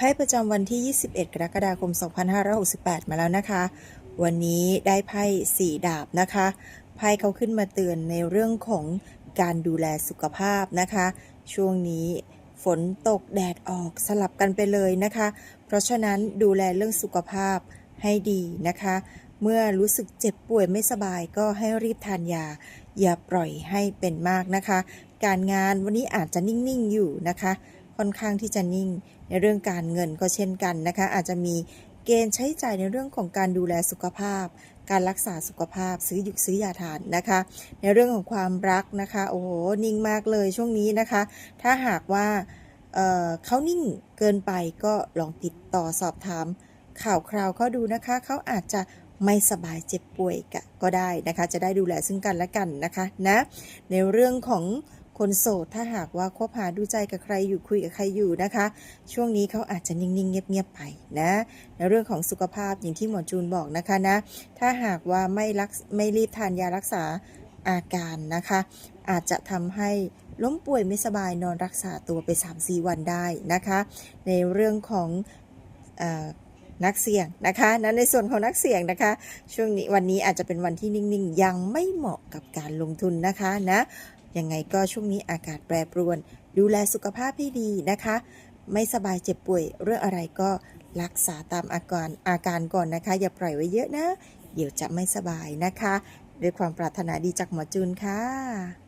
ไพ่ประจำวันที่ 21 กรกฎาคม 2568 มาแล้วนะคะ วันนี้ได้ไพ่สี่ดาบนะคะ ไพ่เขาขึ้นมาเตือนในเรื่องของการดูแลสุขภาพนะคะ ช่วงนี้ฝนตกแดดออกสลับกันไปเลยนะคะ เพราะฉะนั้นดูแลเรื่องสุขภาพให้ดีนะคะ เมื่อรู้สึกเจ็บป่วยไม่สบายก็ให้รีบทานยา อย่าปล่อยให้เป็นมากนะคะ การงานวันนี้อาจจะนิ่ง ๆ อยู่นะคะ ค่อนข้างที่จะนิ่ง ในเรื่องการเงินก็เช่นกันนะคะ อาจจะมีเกณฑ์ใช้จ่ายในเรื่องของการดูแลสุขภาพ การรักษาสุขภาพซื้อหยุกซื้อยาทานนะคะ ในเรื่องของความรักนะคะ โอ้โหนิ่งมากเลยช่วงนี้นะคะ ถ้าหากว่าเเขานิ่งเกินไปก็ลองติดต่อสอบถาม ข่าวคราวเขาดูนะคะ เขาอาจจะไม่สบายเจ็บป่วยกก็ได้นะคะ จะได้ดูแลซึ่งกันและกันนะคะนะในเรื่องของ คนโสดถ้าหากว่าคบหาดูใจกับใครอยู่คุยกับใครอยู่นะคะ ช่วงนี้เขาอาจจะนิ่งๆ เงียบๆไปนะในเรื่องของสุขภาพอย่างที่หมอจูนบอกนะคะนะ ถ้าหากว่าไม่รักไม่รีบทานยารักษาอาการนะคะ อาจจะทำให้ล้มป่วยไม่สบายนอนรักษาตัวไป 3-4 วันได้นะคะ ในเรื่องของอนักเสี่ยงนะคะนั้นในส่วนของนักเสี่ยงนะคะ ช่วงนี้วันนี้อาจจะเป็นวันที่นิ่ง ๆ ยังไม่เหมาะกับการลงทุนนะคะนะ ยังไงก็ช่วงนี้อากาศแปรปรวน ดูแลสุขภาพให้ดีนะคะ ไม่สบายเจ็บป่วยเรื่องอะไรก็รักษาตามอาการอาการก่อนนะคะ อย่าปล่อยไว้เยอะนะ เดี๋ยวจะไม่สบายนะคะ ด้วยความปรารถนาดีจากหมอจูนค่ะ